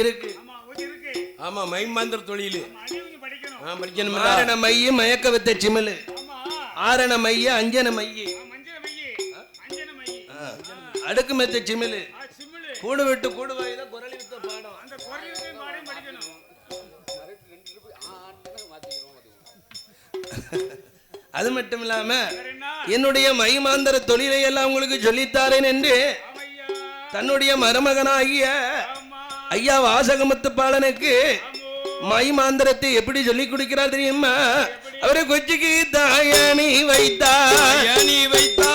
இருக்கு. ஆமா ஆமா மைமாந்திர தொழில். ஆரண மைய மயக்க வித்த ஆமா. ஆரண மைய அஞ்சன மைய. அடுக்கு மெத்த சிமிழு. கூடு விட்டு கூடு வாயில குரலி வித்த பாடம். அது மட்டும் இல்லாம என்னுடைய மைமாந்தர தொழிலை எல்லாம் உங்களுக்கு சொல்லித்தாரேன் என்று தன்னுடைய மருமகனாகிய ஐயா வாசகமத்து பாலனுக்கு மை மைமாந்திரத்தை எப்படி சொல்லி கொடுக்கிறார் தெரியுமா? அவரை கொச்சிக்கு தாயணி வைத்தா வைத்தா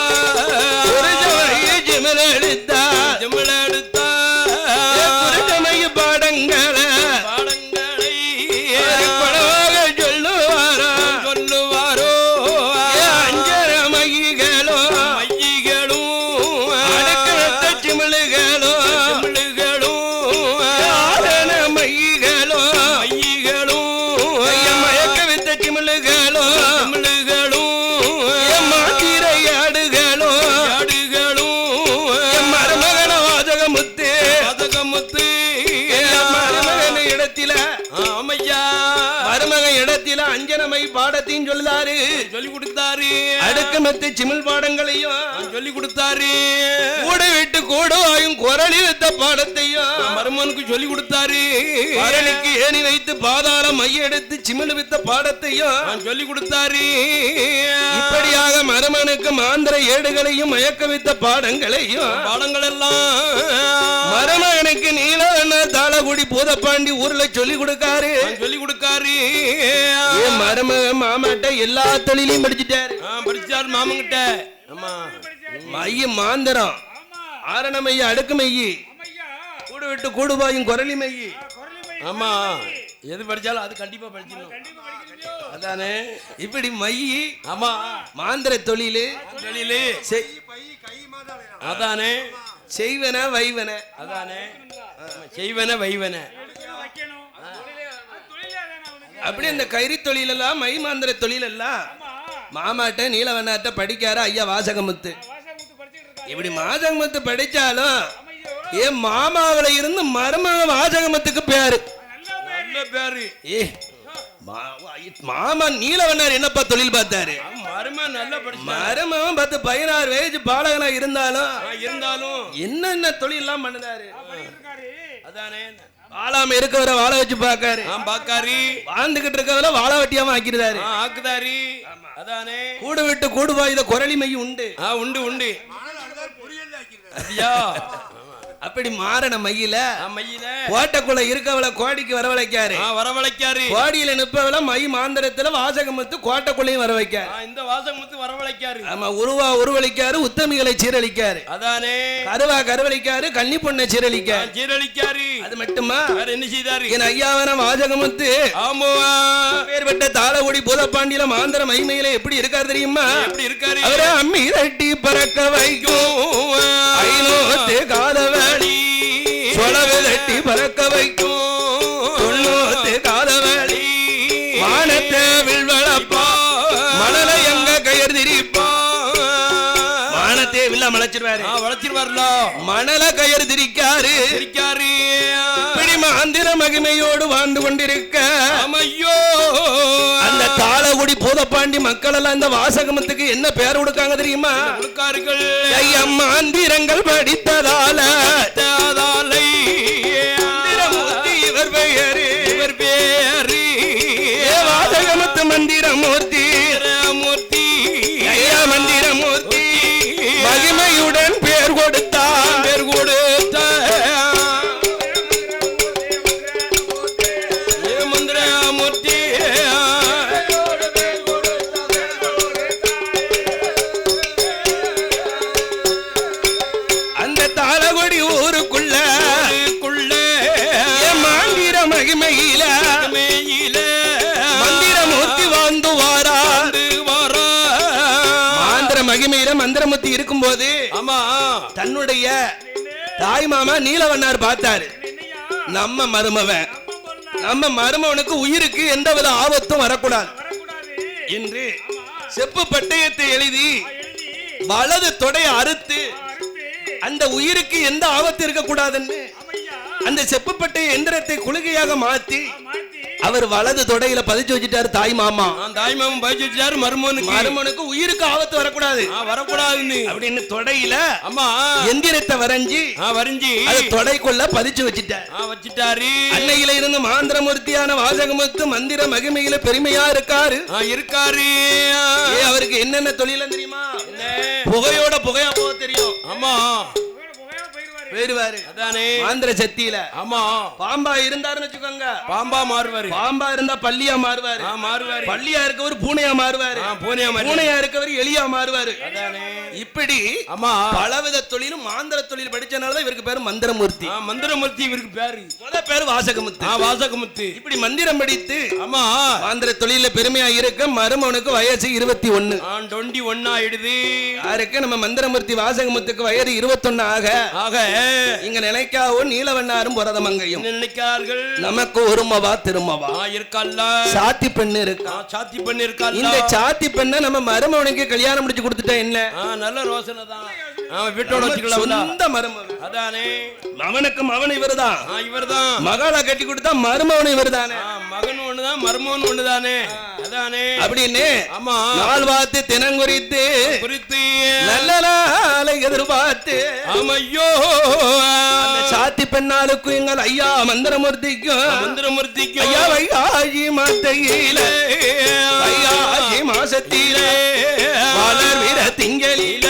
இடத்தில அஞ்சனமை பாடத்தையும் சொல்லுதாரு. சொல்லி கொடுத்தாரு. அடுக்கு மெத்து சிமிழ் பாடங்களையும் சொல்லி கொடுத்தாரு. கூட விட்டு கூடவாயும் குரலி வித்த பாடத்தையும் மருமனுக்கு சொல்லி கொடுத்தாரு. பரணிக்கு ஏணி வைத்து பாதாள மைய எடுத்து சிமிழ் வித்த பாடத்தையும் சொல்லி கொடுத்தாரு. இப்படியாக மருமனுக்கு மாந்திர ஏடுகளையும் மயக்க வித்த பாடங்களையும் பாடங்கள் எல்லாம் மருமகனுக்கு நீலவண்ண தாளகுடி பூதப்பாண்டி ஊர்ல சொல்லி கொடுக்காரு. சொல்லி கொடுக்காரு. என் மருமகன் மாமாட்ட எல்லா தொழிலையும் படிச்சுட்டாரு. படிச்சாரு மாமங்கிட்ட ஆமா மைய மாந்திரம். ஆமா ஆரண மைய அடுக்கு மையி ஆமையா கூடு விட்டு கூடுபாயும் குரலி மையி குரலு மை ஆமா. எது படிச்சாலும் அது கண்டிப்பா படிச்சிடணும். படிக்கலையோ அதானே? இப்படி மையி ஆமா மாந்திர தொழிலு. தொழிலு. அதானே? செய்வன வைவன. அதானே? செய்வன வைவன. அப்படி இந்த கைரி தொழில் எல்லாம் மை மாந்திர தொழில் எல்லாம் ஆமா மாமாட்ட நீலவண்ணாட்ட படிக்காரு ஐயா வாசகமுத்து. இப்படி வாசகமுத்து படிச்சாலும் என் மாமாவில இருந்து மருமக வாசகமத்துக்கு பேரு. நல்லா பேரு. ஏ மாமா நீலவண்ணார் என்னப்பா தொழில் பார்த்தாரு? மருமகன் பத்து பதினாறு வயசு பாலகனா இருந்தாலும் இருந்தாலும் என்னென்ன தொழில் எல்லாம் இருக்காரு அதானே வாழாம இருக்கவரை வாழ வச்சு பாக்காரு பாக்காரி வாழ்ந்துகிட்டு இருக்கவரை வாழ வெட்டியாம ஆக்கிருந்தாரு ஆக்குதாரி. அதானே. கூடு விட்டு கூடு வாயுத குரலி மை உண்டு உண்டு உண்டு. ஐயா அப்படி மாறன மையில மையில. கோட்டைக்குள்ள இருக்கவளை கோடிக்கு வரவழைக்காரு. வரவழைக்காரு. கோடியில நிப்பவள மை மாந்திரத்துல வாசகமத்து கோட்டைக்குள்ளையும் வர வைக்காரு ஆ இந்த வாசகமுத்து வரவழைக்காரு. ஆமா உருவா உருவளிக்காரு உத்தமிகளை சீரழிக்காரு. அதானே. கருவா கருவளிக்காரு கன்னி பொண்ணை சீரழிக்காரு. ஜீரணிக்காரு அது மட்டுமா? வேற என்ன செய்தாரு? என் ஐயாவன வாசகமுத்து ஆமா. பேர்பட்ட தாளகுடி பூதப்பாண்டியில மாந்திர மைமையில எப்படி இருக்காரு தெரியுமா? எப்படி இருக்காரு? அவரை அம்மி தட்டி பறக்க வைக்கும். ஐநூத்து காதவழி மலைச்சிருவாரு வளர்ச்சிருவார்ல. மணல கயர் திரிக்காரு. இருக்காரு இப்படி மாந்திர மகிமையோடு வாழ்ந்து கொண்டிருக்க. ஐயோ அந்த தாளகுடி பூதப்பாண்டி மக்கள் எல்லாம் இந்த வாசகமத்துக்கு என்ன பேர் கொடுக்காங்க தெரியுமா? கொடுக்கார்கள்? ஐயா மாந்திரங்கள் படித்ததால மந்திரமூர்த்தி இருக்கும்போது ஆமா. தன்னுடைய தாய் மாமா நீலவண்ணார் பார்த்தாரு. நம்ம மருமவன். நம்ம மருமவனுக்கு உயிருக்கு எந்தவித ஆபத்தும் வரக்கூடாது. என்று செப்பு பட்டயத்தை எழுதி வலது தொடைய அறுத்து அந்த உயிருக்கு எந்த ஆபத்து இருக்கக்கூடாதுன்னு அந்த செப்புப்பட்டை எந்திரத்தை குலுகையாக மாத்தி மாத்தி அவர் வலது தொடையில பதிச்சு வச்சுட்டாரு தாய் மாமா. தாய்மாமன் பயிற்சி வச்சாரு மருமனுக்கு மருமனுக்கு உயிருக்கு ஆபத்து வரக்கூடாது. வரக்கூடாதுன்னு. அப்படின்னு தொடையில அம்மா எந்திரத்தை வரைஞ்சி வரைஞ்சி. அது தொடைக்குள்ள பதிச்சு வச்சுட்டார். வச்சிட்டாரு. அன்னையில இருந்து மாந்திரமூர்த்தியான வாசகமுத்து மந்திர மகிமையில பெருமையா இருக்காரு. இருக்காரு. அவருக்கு என்னென்ன தொழில தெரியுமா? புகையோட புகையா போக தெரியும். ஆமா. போயிருவாரு அதானே. மாந்திர சக்தியில. ஆமா. பாம்பா இருந்தாருன்னு வச்சுக்கோங்க. பாம்பா மாறுவாரு. பாம்பா இருந்தா பள்ளியா மாறுவாரு. மாறுவாரு. பள்ளியா இருக்கவர் பூனையா மாறுவாரு. பூனையா பூனையா இருக்கவர் எலியா மாறுவாரு. அதானே. இப்படி ஆமா. பலவித தொழிலும் மாந்திர தொழில் படிச்சனாலதான் இவருக்கு பேரு மந்திரமூர்த்தி. ஆ மந்திரமூர்த்தி இவருக்கு பேரு. முத பேரு வாசகமுத்து. வாசகமுத்து. இப்படி மந்திரம் படித்து ஆமா. மாந்திர தொழில பெருமையா இருக்க மருமனுக்கு வயசு இருபத்தி ஆ டுவெண்ட்டி ஒன் ஆயிடுது யாருக்கு நம்ம மந்திரமூர்த்தி வாசகமுத்துக்கு வயது இருபத்தொன்னு ஆக? ஆக. இங்க நினைக்காவோ நீலவண்ணாரும் புரதமங்கையும் நினைக்கிறார்கள் நமக்கு ஒருமவா திருமவா. இருக்கல்ல. சாத்தி பெண்ணு இருக்கா? சாத்தி பண்ணி இருக்கல்ல. இந்த சாத்தி பெண்ணை நம்ம மருமவனுக்கு கல்யாணம் முடிச்சு கொடுத்துட்டா என்ன? நல்ல ரோசனை தான். வீட்டோட வச்சுக்கலாம் சொந்த மருமகன். அதானே. மவனுக்கு மவன் இவர்தான். ஆ இவர்தான். மகளை கட்டி கொடுத்தா மருமவன் இவர்தானே? ஆ மகன் ஒண்ணுதான் மருமகன் ஒண்ணுதானே? அதானே? அப்படின்னு ஆமா. நாள் பார்த்து தினங்குறித்து குறித்து நல்ல நாளை எதிர்பார்த்து ஆமையோ அந்த சாத்தி பெண்ணாளுக்கும் எங்கள் ஐயா மந்திரமூர்த்திக்கும் மந்திரமூர்த்திக்கு ஐயா வைகாஜி மாத்தையில வைகாஜி மாசத்திலே திங்களில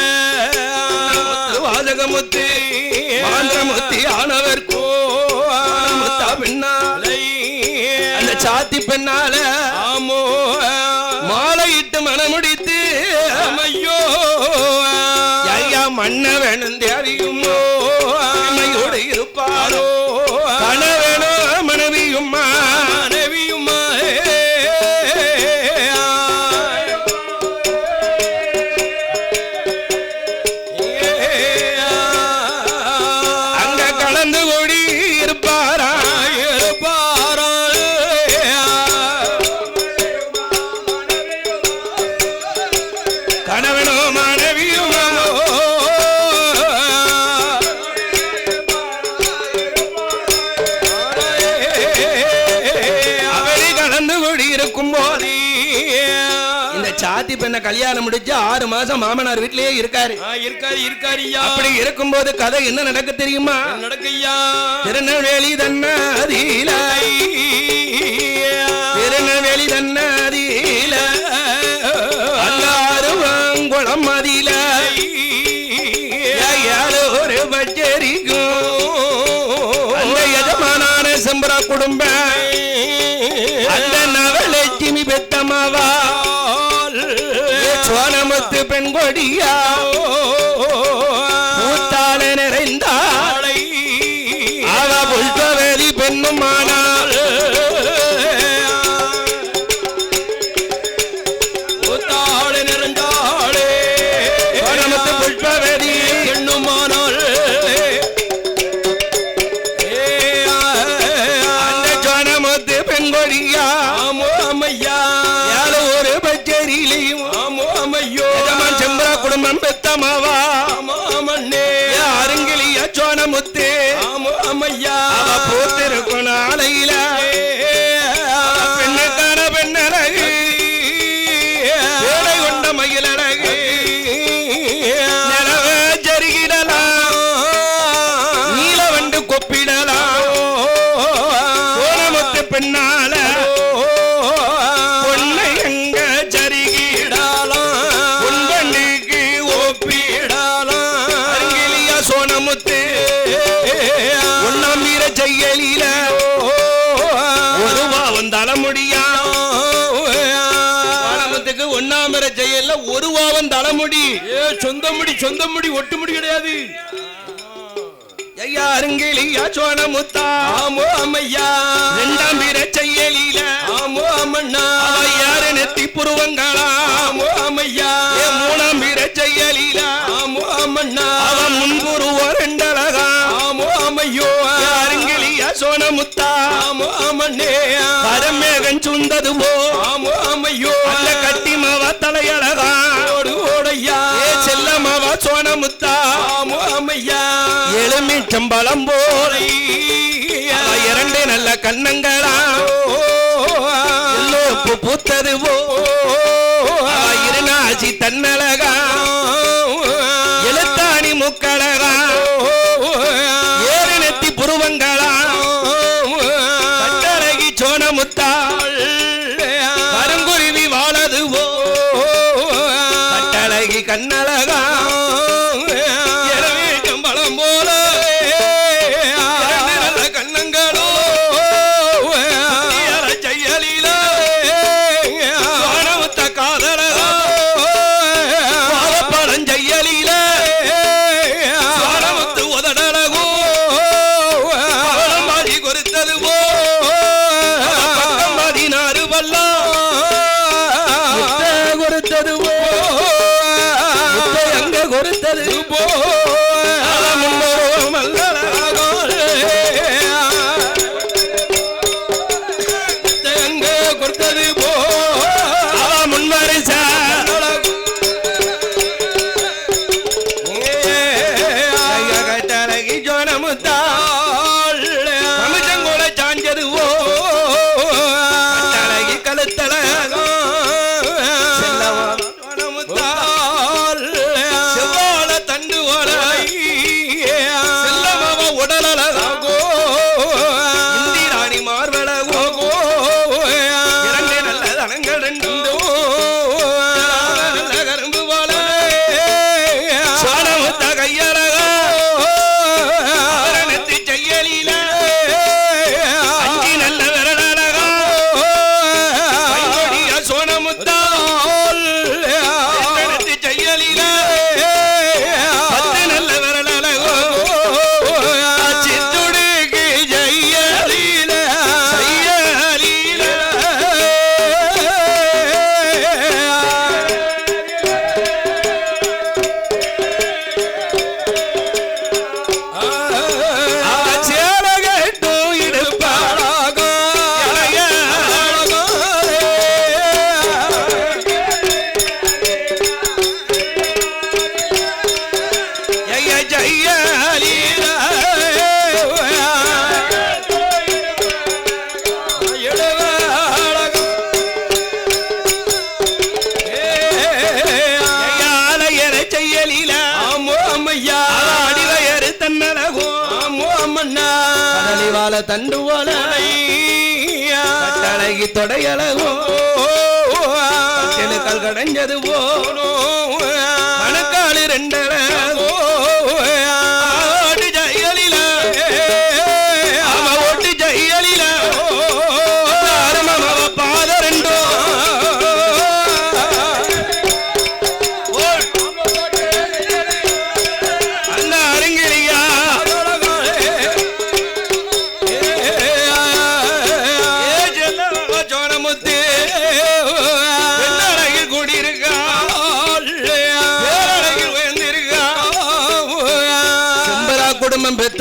முத்து வாசகமுத்து பெண்ணால ஆமோ. மாலையிட்டு மனமுடித்து ஆமையோ ஐயா மண்ண வேணும் தேவியுமோ அம்மையோடு இருப்பாரோ? கணவனோ பெண்ணை கல்யாணம் முடிச்சு ஆறு மாசம் மாமனார் வீட்டிலேயே இருக்காரு. இருக்காரு இருக்காரியா அப்படி இருக்கும்போது கதை என்ன நடக்க தெரியுமா? நடக்கையா திருநெல்வேலி தன்னாதியில பெண் ஒரு வாவம் தர முடி ஏ சொந்த முடி சொந்த முடி ஒட்டு முடி கிடையாது. ஐயா அருங்கிலியா சோனமுத்தா ஆமோ அம்மையா. ரெண்டாம் வீர செய்யலில. ஆமோ அம்மண்ணா. அவ யாரு நெத்தி புருவங்களா. ஆமோ அம்மையா. மூணாம் வீர செய்யலில. ஆமோ அம்மண்ணா. அவ முன்புருவ ரெண்டழகா ஆமோ அம்மையோ. அருங்கிலியா சோனமுத்தா ஆமோ அம்மண்ணே. பரமேகன் சுந்தது போ ஆமோ செம்பளம் போலை. இரண்டு நல்ல கண்ணங்களா பூத்தது போ இருநாசி தன்னழகா. தண்டல தண்டுவலை அழகி தொடையழகோ. கல் கடைஞ்சது போனோ. மணக்காலு ரெண்டரை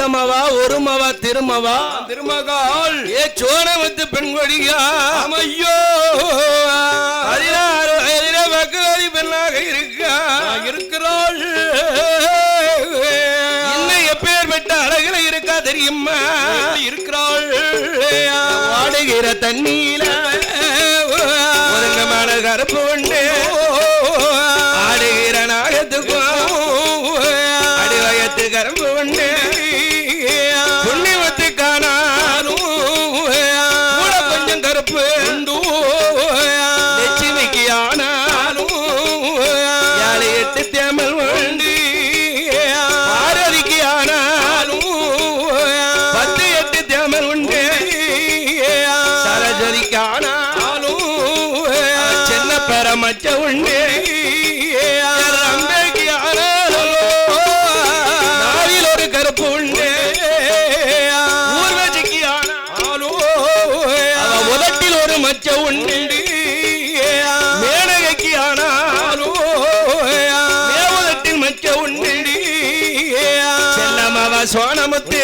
அரமவா ஒருமவா திருமவா? திருமகால் ஏ சோனவத்து பெண் கொடியா அமையோ பதினாறு வயதில பக்குவாதி பெண்ணாக இருக்கா. இருக்கிறாள். இன்னும் எப்பேற்பட்ட அழகுல இருக்கா தெரியுமா? இருக்கிறாள்? வாடுகிற தண்ணீர கருப்பு உண்டு. നാമത്തെ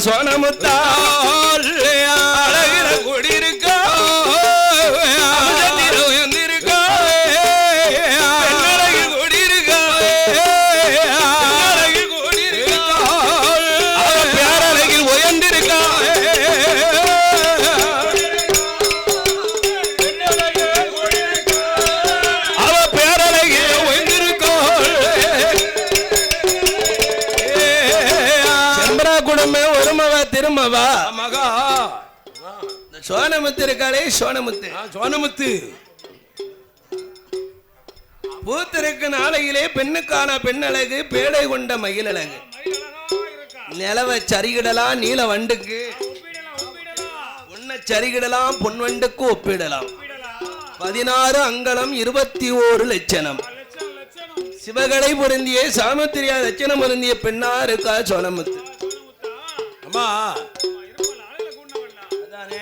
செல்லமாவா மகா. இந்த சோனமுத்து இருக்காளே சோனமுத்து. சோனமுத்து. பூத்திருக்கு நாளையிலே பெண்ணுக்கான பெண்ணழகு பேடை கொண்ட மயிலழகு. நிலவ சரிகிடலாம் நீல வண்டுக்கு. உன்னை சரிகிடலாம் பொன் வண்டுக்கு ஒப்பிடலாம். பதினாறு அங்கலம் இருபத்தி ஓரு லட்சணம். சிவகலை பொருந்திய சாமுத்திரியா லட்சணம் பொருந்திய பெண்ணா இருக்கா சோனமுத்து. அம்மா. அதானே.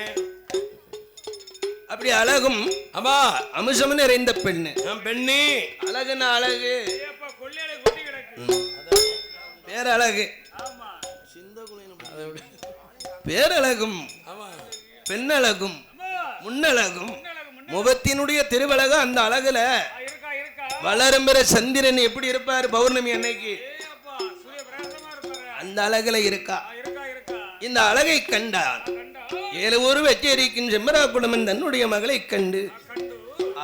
அப்படி அழகும். அம்மா அம்சம் நிறைந்த பெண்ணு. பெண்ணி. அழகுன்னா அழகு. பேரழகு. பேரழகும். ஆமா. பெண்ணழகும். முன்னழகும். முகத்தினுடைய திருவழகு அந்த அழகுல. இருக்கா இருக்கா. வளரும் பெற சந்திரன் எப்படி இருப்பார் பௌர்ணமி அன்னைக்கு? ஏப்பா சூரிய பிரகாசமா இருப்பாரு? அந்த அழகுல இருக்கா. இந்த அழகை கண்டான். கண்டா ஏழு ஒரு வெச்சேரிக்கும் செம்மரா குடும்பம் தன்னுடைய மகளை கண்டு.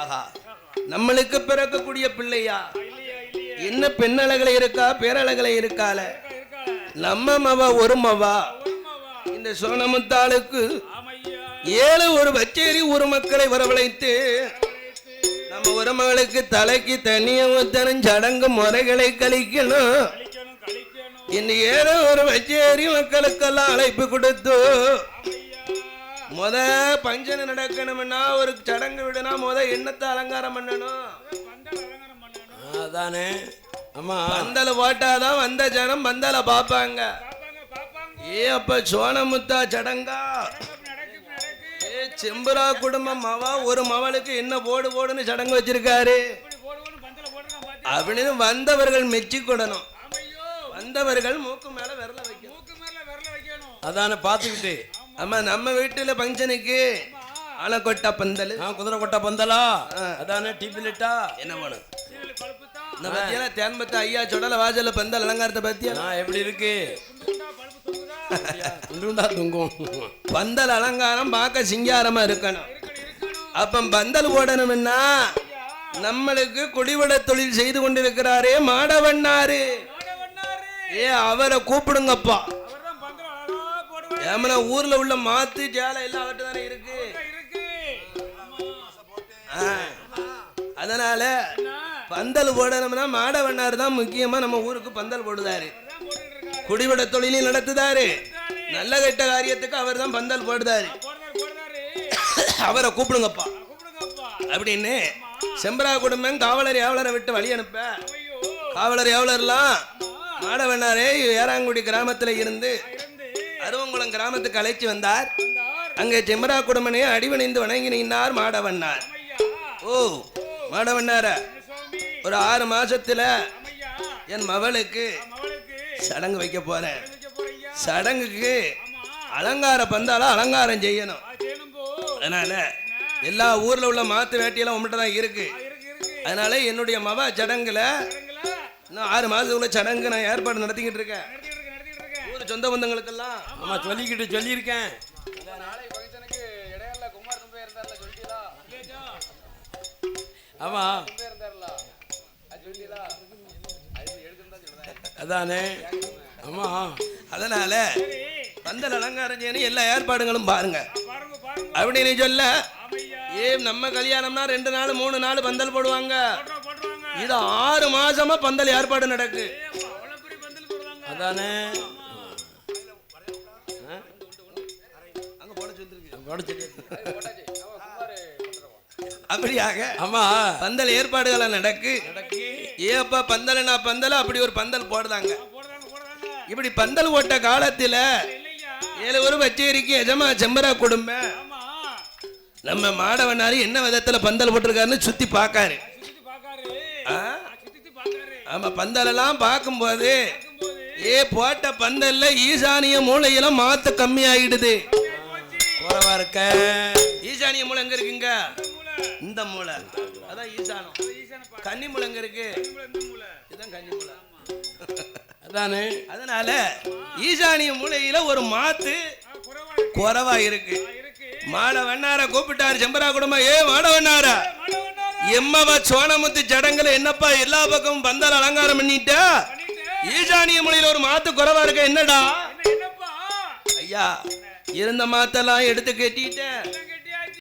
ஆஹா நம்மளுக்கு பிறக்கக்கூடிய பிள்ளையா? என்ன பெண்ணழகுல இருக்கா பேரழகுல இருக்கால நம்ம மவ ஒரு மவா இந்த சோனமுத்தாளுக்கு ஏழு ஒரு வச்சேரி ஒரு மக்களை வரவழைத்து நம்ம ஒரு மகளுக்கு தலைக்கு தனிய ஊத்தனும் சடங்கு முறைகளை கழிக்கணும். கழிக்கணும் ஏதோ ஒரு வச்சேரி மக்களுக்கெல்லாம் அழைப்பு கொடுத்து முத பஞ்சனை நடக்கணும்னா ஒரு சடங்கு விடனா முத எண்ணத்தை அலங்காரம் பண்ணணும்? பந்தல் அதானே. அம்மா போட்டாதான் வந்த ஜனம் வந்தல பாப்பாங்க ஏ அப்ப சோனமுத்தா சடங்கா? ஏ செம்புரா குடும்பம் மவா ஒரு மவளுக்கு என்ன போடு போடுன்னு சடங்கு வச்சிருக்காரு. அப்படின்னு வந்தவர்கள் மெச்சிக்கொடணும் வந்தவர்கள் மூக்கு மேல விரல வைக்கணும். மூக்கு மேல விரல வைக்கணும். அதானே பார்த்துக்கிட்டு. ஆமா நம்ம வீட்டுல ஃபங்க்ஷனுக்கு ஆலக்கொட்டா பந்தல். ஆ குதிரை கொட்டை பந்தலா? அதானே டிபிலெட்டா என்ன பண்ணும் சீரியல் பழுப்பு தான் இந்த ஐயா சொடல வாசல்ல பந்தல் அலங்காரத்தை பத்தியா நான் எப்படி இருக்கு? துண்டுண்டா தொங்கும். பந்தல் அலங்காரம் பார்க்க சிங்காரமா இருக்கணும். இருக்கணும் இருக்கணும். அப்ப பந்தல் போடணும்னா நம்மளுக்கு குடிவட தொழில் செய்து கொண்டிருக்கிறாரே மாடவண்ணாரு ஏ அவரை கூப்பிடுங்கப்பா. ஏமனா ஊர்ல உள்ள மாத்து ஜாலை எல்லாம் அவர்கிட்ட தானே இருக்கு. அதனால பந்தல் போடணும்னா மாடவண்ணார் தான் முக்கியமா நம்ம ஊருக்கு பந்தல் போடுதாரு. குடிவட தொழிலையும் நடத்துதாரு. நல்ல கெட்ட காரியத்துக்கு அவர் தான் பந்தல் போடுதாரு. அவரை கூப்பிடுங்கப்பா. அப்படின்னு செம்பரா குடும்பம் காவலர் ஏவலரை விட்டு வழி அனுப்ப. காவலர் ஏவலர்லாம் மாடவண்ணாரே ஏறாங்குடி கிராமத்துல இருந்து அருவங்குளம் கிராமத்துக்கு அழைச்சி வந்தார். அங்கே செம்மரா குடும்பனே அடிவணிந்து வணங்கி நின்றார் மாடவண்ணார். ஓ மாடவண்ணார ஒரு ஆறு மாசத்துல என் மவளுக்கு மகளுக்கு சடங்கு வைக்க போறேன். சடங்குக்கு அலங்காரம் அலங்கார பந்தால அலங்காரம் செய்யணும். அதனால எல்லா ஊர்ல உள்ள மாத்து வேட்டியெல்லாம் உங்கள்கிட்ட தான் இருக்கு. அதனால என்னுடைய மவ சடங்குல இன்னும் ஆறு மாசத்துக்குள்ள சடங்கு நான் ஏற்பாடு நடத்திக்கிட்டு இருக்கேன். ஊர் சொந்த பந்தங்களுக்கெல்லாம். ஆமா சொல்லிக்கிட்டு சொல்லியிருக்கேன்? ஆமா. அதானே. ஆமா. அதனால பந்தல் அலங்காரம் செய்யணும் எல்லா ஏற்பாடுகளும் பாருங்க. அப்படின்னு சொல்ல ஏ நம்ம கல்யாணம்னா ரெண்டு நாள் மூணு நாள் பந்தல் போடுவாங்க. இது ஆறு மாசமா பந்தல் ஏற்பாடு நடக்கு. அதானே? அப்படியாக ஆமா பந்தல் ஏற்பாடுகளை நடக்கு. நடக்கு. ஏப்பா பந்தல்னா பந்தல்? அப்படி ஒரு பந்தல் போடுறாங்க. இப்படி பந்தல் ஓட்ட காலத்துல ஏழு ஒரு பச்சேரிக்கு எஜமா செம்பரா குடும்பம் ஆமா. நம்ம மாடவனாரி என்ன விதத்துல பந்தல் போட்டிருக்காருன்னு? சுத்தி பாக்காரு. ஆமா பந்தலெல்லாம் பார்க்கும்போது ஏ போட்ட பந்தல்ல ஈசானிய மூளையில மாத்து கம்மி ஆயிடுது குறவா இருக்க? ஈசானிய மூளை எங்க இருக்குங்க? இந்த மூளை. அதான் ஈசானம் கன்னி மூளை எங்க இருக்கு? இதுதான் கன்னி மூளை. அதானே? அதனால ஈசானிய மூளையில ஒரு மாத்து இருக்கு குறவா இருக்கு. மாட வண்ணார கூப்பிட்டாரு செம்பரா குடும்பம். ஏ மாட வண்ணாரா? எம்மவ சோனமுத்து ஜடங்களை என்னப்பா எல்லா பக்கமும் பந்தல் அலங்காரம் பண்ணிட்ட? ஈசானிய மொழியில ஒரு மாத்து குறைவா இருக்க என்னடா? ஐயா இருந்த மாத்தெல்லாம் எடுத்து கட்டிட்டேன்.